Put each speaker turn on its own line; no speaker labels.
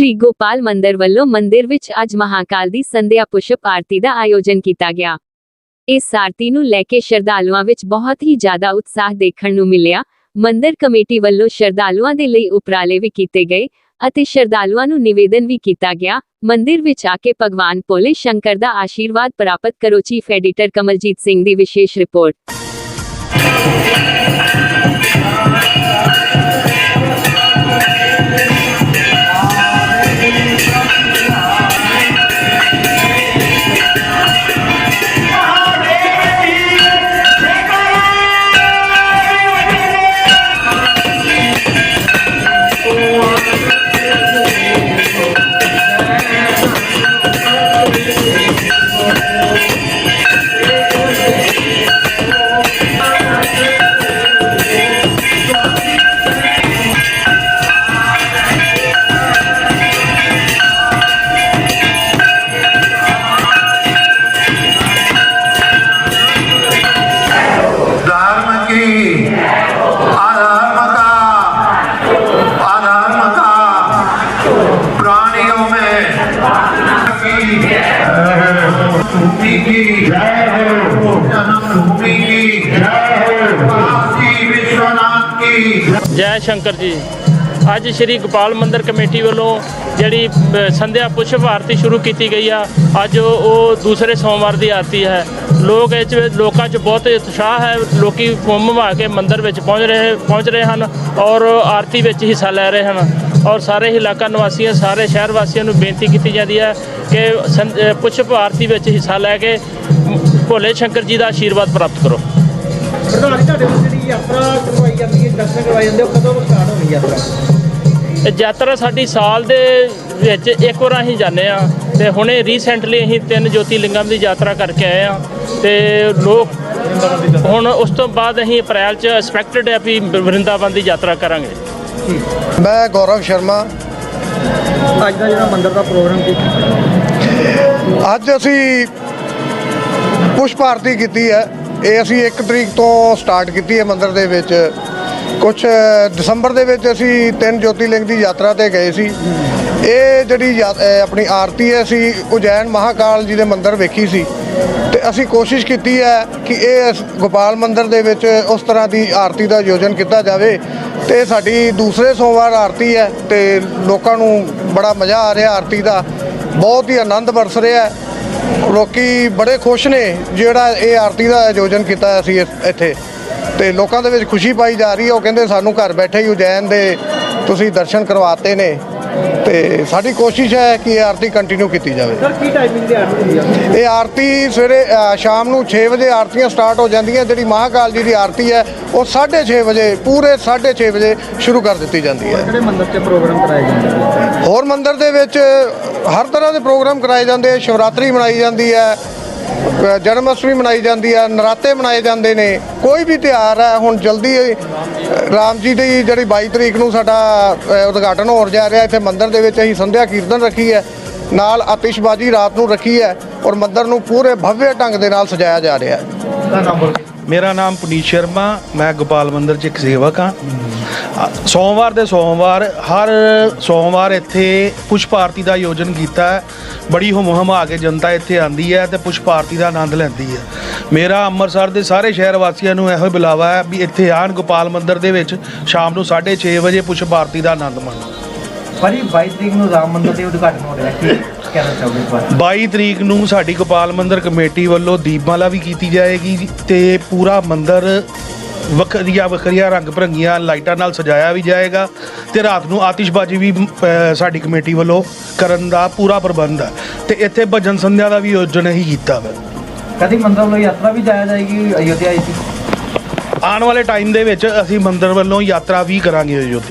ਸ਼੍ਰੀ ਗੋਪਾਲ ਮੰਦਿਰ ਵੱਲੋਂ ਮੰਦਿਰ ਵਿੱਚ ਅੱਜ ਮਹਾਕਾਲ ਦੀ ਸੰਧਿਆ ਪੁਸ਼ਪ ਆਰਤੀ ਦਾ ਆਯੋਜਨ ਕੀਤਾ ਗਿਆ ਇਸ ਆਰਤੀ ਨੂੰ ਲੈ ਕੇ ਸ਼ਰਧਾਲੂਆਂ ਵਿੱਚ ਬਹੁਤ ਹੀ ਜ਼ਿਆਦਾ ਉਤਸ਼ਾਹ ਦੇਖਣ ਨੂੰ ਮਿਲਿਆ ਮੰਦਿਰ ਕਮੇਟੀ ਵੱਲੋਂ ਸ਼ਰਧਾਲੂਆਂ ਦੇ ਲਈ ਉਪਰਾਲੇ ਵੀ ਕੀਤੇ ਗਏ ਅਤੇ ਸ਼ਰਧਾਲੂਆਂ ਨੂੰ ਨਿਵੇਦਨ ਵੀ ਕੀਤਾ ਗਿਆ ਮੰਦਿਰ ਵਿੱਚ ਆ ਕੇ ਭਗਵਾਨ ਭੋਲੇ ਸ਼ੰਕਰ ਦਾ ਆਸ਼ੀਰਵਾਦ ਪ੍ਰਾਪਤ ਕਰੋ ਚੀਫ ਐਡੀਟਰ ਕਮਲਜੀਤ ਸਿੰਘ ਦੀ ਵਿਸ਼ੇਸ਼ ਰਿਪੋਰਟ
में की भूमि की जन्मभूमि की काशी विश्वनाथ की
ਜੈ ਸ਼ੰਕਰ ਜੀ ਅੱਜ ਸ਼੍ਰੀ ਗੋਪਾਲ ਮੰਦਿਰ ਕਮੇਟੀ ਵੱਲੋਂ ਜਿਹੜੀ ਅ, ਸੰਧਿਆ ਪੁਸ਼ਪ ਆਰਤੀ ਸ਼ੁਰੂ ਕੀਤੀ ਗਈ ਆ ਅੱਜ ਉਹ ਉਹ ਦੂਸਰੇ ਸੋਮਵਾਰ ਦੀ ਆਰਤੀ ਹੈ ਲੋਕ ਇਹ 'ਚ ਲੋਕਾਂ 'ਚ ਬਹੁਤ ਉਤਸ਼ਾਹ ਹੈ ਲੋਕੀ ਘੁੰਮ ਘੁਮਾ ਕੇ ਮੰਦਿਰ ਵਿੱਚ ਪਹੁੰਚ ਰਹੇ ਪਹੁੰਚ ਰਹੇ ਹਨ ਔਰ ਆਰਤੀ ਵਿੱਚ ਹਿੱਸਾ ਲੈ ਰਹੇ ਹਨ ਔਰ ਸਾਰੇ ਇਲਾਕਾ ਨਿਵਾਸੀਆਂ ਸਾਰੇ ਸ਼ਹਿਰ ਵਾਸੀਆਂ ਨੂੰ ਬੇਨਤੀ ਕੀਤੀ ਜਾਂਦੀ ਹੈ ਕਿ ਪੁਸ਼ਪ ਆਰਤੀ ਵਿੱਚ ਹਿੱਸਾ ਲੈ ਕੇ ਭੋਲੇ ਸ਼ੰਕਰ ਜੀ ਦਾ ਆਸ਼ੀਰਵਾਦ ਪ੍ਰਾਪਤ ਕਰੋ।
ਪ੍ਰਧਾਨ ਜੀ ਤੁਹਾਡੇ ਵੱਲੋਂ ਜਿਹੜੀ ਯਾਤਰਾ ਕਰਵਾਈ ਜਾਂਦੀ ਹੈ ਦਰਸ਼ਨ ਕਰਵਾਏ ਜਾਂਦੇ ਉਹ ਕਦੋਂ ਤੋਂ ਸਟਾਰਟ ਹੋਣੀ ਯਾਤਰਾ?
ਇਹ ਯਾਤਰਾ ਸਾਡੀ ਸਾਲ ਦੇ ਵਿੱਚ ਇੱਕ ਵਾਰ ਅਸੀਂ ਜਾਂਦੇ ਆ ਤੇ ਹੁਣੇ ਰੀਸੈਂਟਲੀ ਅਸੀਂ ਤਿੰਨ ਜੋਤੀ ਲਿੰਗਮ ਦੀ ਯਾਤਰਾ ਕਰਕੇ ਆਏ ਆ ਤੇ ਲੋਕ ਹੁਣ ਉਸ ਤੋਂ ਬਾਅਦ ਅਸੀਂ ਅਪ੍ਰੈਲ ਚ ਐਕਸਪੈਕਟਡ ਹੈ ਵੀ ਵਰਿੰਦਾਵਨ ਦੀ ਯਾਤਰਾ ਕਰਾਂਗੇ।
ਮੈਂ ਗੌਰਵ ਸ਼ਰਮਾ।
ਅੱਜ ਦਾ ਜਿਹੜਾ ਮੰਦਿਰ ਦਾ ਪ੍ਰੋਗਰਾਮ ਸੀ
ਅੱਜ ਅਸੀਂ ਪੁਸ਼ਪ ਆਰਤੀ ਕੀਤੀ ਹੈ। ਇਹ ਅਸੀਂ 1 ਤਰੀਕ ਤੋਂ ਸਟਾਰਟ ਕੀਤੀ ਹੈ ਮੰਦਿਰ ਦੇ ਵਿੱਚ। ਕੁਝ ਦਸੰਬਰ ਦੇ ਵਿੱਚ ਅਸੀਂ ਤਿੰਨ ਜੋਤੀਲਿੰਗ ਦੀ ਯਾਤਰਾ ਤੇ ਗਏ ਸੀ। ਇਹ ਜਿਹੜੀ ਯਾ- ਆਪਣੀ ਆਰਤੀ ਹੈ, ਅਸੀਂ ਉਜੈਨ ਮਹਾਕਾਲ ਜੀ ਦੇ ਮੰਦਿਰ ਵੇਖੀ ਸੀ। ਤੇ ਅਸੀਂ ਕੋਸ਼ਿਸ਼ ਕੀਤੀ ਹੈ ਕਿ ਇਹ ਗੋਪਾਲ ਮੰਦਿਰ ਦੇ ਵਿੱਚ ਉਸ ਤਰ੍ਹਾਂ ਦੀ ਆਰਤੀ ਦਾ ਆਯੋਜਨ ਕੀਤਾ ਜਾਵੇ। ਤੇ ਸਾਡੀ ਦੂਸਰੇ ਸੋਮਵਾਰ ਆਰਤੀ ਹੈ ਤੇ ਲੋਕਾਂ ਨੂੰ ਬੜਾ ਮਜ਼ਾ ਆ ਰਿਹਾ ਆਰਤੀ ਦਾ। ਬਹੁਤ ਹੀ ਆਨੰਦ ਵਰਸ ਰਿਹਾ ਹੈ। ਲੋਕੀ ਬੜੇ ਖੁਸ਼ ਨੇ ਜਿਹੜਾ ਇਹ ਆਰਤੀ ਦਾ ਆਯੋਜਨ ਕੀਤਾ ਅਸੀਂ ਇਸ- ਇੱਥੇ। ਤੇ ਲੋਕਾਂ ਦੇ ਵਿੱਚ ਖੁਸ਼ੀ ਪਾਈ ਜਾ ਰਹੀ ਹੈ। ਉਹ ਕਹਿੰਦੇ ਸਾਨੂੰ ਘਰ ਬੈਠੇ ਹੀ ਉਜੈਨ ਦੇ ਤੁਸੀਂ ਦਰਸ਼ਨ ਕਰਵਾਤੇ ਨੇ ਤੇ ਸਾਡੀ ਕੋਸ਼ਿਸ਼ ਹੈ ਕਿ ਇਹ ਆਰਤੀ ਕੰਟੀਨਿਊ ਕੀਤੀ ਜਾਵੇ।
ਸਰ ਕੀ ਟਾਈਮਿੰਗ ਦੀ ਆਰਤੀ ਆ?
ਇਹ ਆਰਤੀ ਸਵੇਰੇ ਅ, ਸ਼ਾਮ ਨੂੰ 6 ਵਜੇ ਆਰਤੀਆਂ ਸਟਾਰਟ ਹੋ ਜਾਂਦੀਆਂ। ਜਿਹੜੀ ਮਹਾਕਾਲ ਜੀ ਦੀ ਆਰਤੀ ਹੈ ਉਹ 6:30 ਵਜੇ ਪੂਰੇ 6:30 ਵਜੇ ਸ਼ੁਰੂ ਕਰ ਦਿੱਤੀ ਜਾਂਦੀ ਹੈ।
ਕਿਹੜੇ ਮੰਦਿਰ 'ਚ ਪ੍ਰੋਗਰਾਮ ਕਰਾਏ ਜਾਂਦੇ ਨੇ?
ਹੋਰ ਮੰਦਿਰ ਦੇ ਵਿੱਚ ਹਰ ਤਰ੍ਹਾਂ ਦੇ ਪ੍ਰੋਗਰਾਮ ਕਰਾਏ ਜਾਂਦੇ ਆ। ਸ਼ਿਵਰਾਤਰੀ ਮਨਾਈ ਜਾਂਦੀ ਹੈ। ਜਨਮ ਅਸ਼ਟਮੀ ਮਨਾਈ ਜਾਂਦੀ ਹੈ ਨਰਾਤੇ ਮਨਾਏ ਜਾਂਦੇ ਨੇ। ਕੋਈ ਵੀ ਤਿਉਹਾਰ ਹੈ ਹੁਣ ਜਲਦੀ ਰਾਮ ਜੀ ਦੀ ਜਿਹੜੀ 22 ਤਰੀਕ ਨੂੰ ਸਾਡਾ ਉਦਘਾਟਨ ਹੋਣ ਜਾ ਰਿਹਾ, ਇੱਥੇ ਮੰਦਿਰ ਦੇ ਵਿੱਚ ਅਸੀਂ ਸੰਧਿਆ ਕੀਰਤਨ ਰੱਖੀ ਹੈ, ਨਾਲ ਆਤਿਸ਼ਬਾਜ਼ੀ ਰਾਤ ਨੂੰ ਰੱਖੀ ਹੈ ਔਰ ਮੰਦਿਰ ਨੂੰ ਪੂਰੇ ਭਵਯ ਢੰਗ ਦੇ ਨਾਲ ਸਜਾਇਆ ਜਾ ਰਿਹਾ ਹੈ।
ਦਾ ਨੰਬਰ
ਮੇਰਾ ਨਾਮ ਪੁਨੀਤ ਸ਼ਰਮਾ, ਮੈਂ ਗੋਪਾਲ ਮੰਦਰ 'ਚ ਇੱਕ ਸੇਵਕ ਹਾਂ। ਸੋਮਵਾਰ ਦੇ ਸੋਮਵਾਰ, ਹਰ ਸੋਮਵਾਰ ਇੱਥੇ ਪੁਸ਼ਪ ਆਰਤੀ ਦਾ ਆਯੋਜਨ ਕੀਤਾ ਹੈ। ਬੜੀ ਹੁਮ ਆ ਕੇ ਜਨਤਾ ਇੱਥੇ ਆਂਦੀ ਹੈ ਤੇ ਪੁਸ਼ਪ ਆਰਤੀ ਦਾ ਆਨੰਦ ਲੈਂਦੀ ਹੈ। ਮੇਰਾ ਅੰਮ੍ਰਿਤਸਰ ਦੇ ਸਾਰੇ ਸ਼ਹਿਰ ਵਾਸੀਆਂ ਨੂੰ ਇਹੋ ਹੀ ਬੁਲਾਵਾ ਹੈ ਵੀ ਇੱਥੇ ਆਣ ਗੋਪਾਲ ਮੰਦਰ ਦੇ ਵਿੱਚ ਸ਼ਾਮ ਨੂੰ 6:30 ਵਜੇ ਪੁਸ਼ਪ ਆਰਤੀ ਦਾ ਆਨੰਦ ਮਾਣੋ।
ਭਾਜੀ 22 ਤਰੀਕ ਨੂੰ ਰਾਮ ਮੰਦਿਰ ਦੇ ਉਦਘਾਟਨ ਹੋ ਰਿਹਾ ਕੀ ਕਹਿਣਾ ਚਾਹੋਗੇ ਇਸ ਬਾਰੇ?
22 ਤਰੀਕ ਨੂੰ ਸਾਡੀ ਗੋਪਾਲ ਮੰਦਿਰ ਕਮੇਟੀ ਵੱਲੋਂ ਦੀਪਮਾਲਾ ਵੀ ਕੀਤੀ ਜਾਏਗੀ ਤੇ ਪੂਰਾ ਮੰਦਿਰ ਵੱਖਰੀਆਂ ਵੱਖਰੀਆਂ ਰੰਗ ਭਰੰਗੀਆਂ ਲਾਈਟਾਂ ਨਾਲ ਸਜਾਇਆ ਵੀ ਜਾਏਗਾ ਤੇ ਰਾਤ ਨੂੰ ਆਤਿਸ਼ਬਾਜ਼ੀ ਵੀ ਸਾਡੀ ਕਮੇਟੀ ਵੱਲੋਂ ਕਰਨ ਦਾ ਪੂਰਾ ਪ੍ਰਬੰਧ ਹੈ ਤੇ ਇੱਥੇ ਭਜਨ ਸੰਧਿਆ ਦਾ ਵੀ ਆਯੋਜਨ ਹੀ ਕੀਤਾ ਵਾ।
ਕਦੀ ਮੰਦਿਰ ਵੱਲੋਂ ਯਾਤਰਾ ਵੀ ਜਾਇਆ ਜਾਏਗੀ ਅਯੋਧਿਆ ਜੀ
ਆਉਣ ਵਾਲੇ ਟਾਈਮ ਦੇ ਵਿੱਚ ਅਸੀਂ ਮੰਦਿਰ ਵੱਲੋਂ ਯਾਤਰਾ ਵੀ ਕਰਾਂਗੇ ਅਯੋਧਿਆ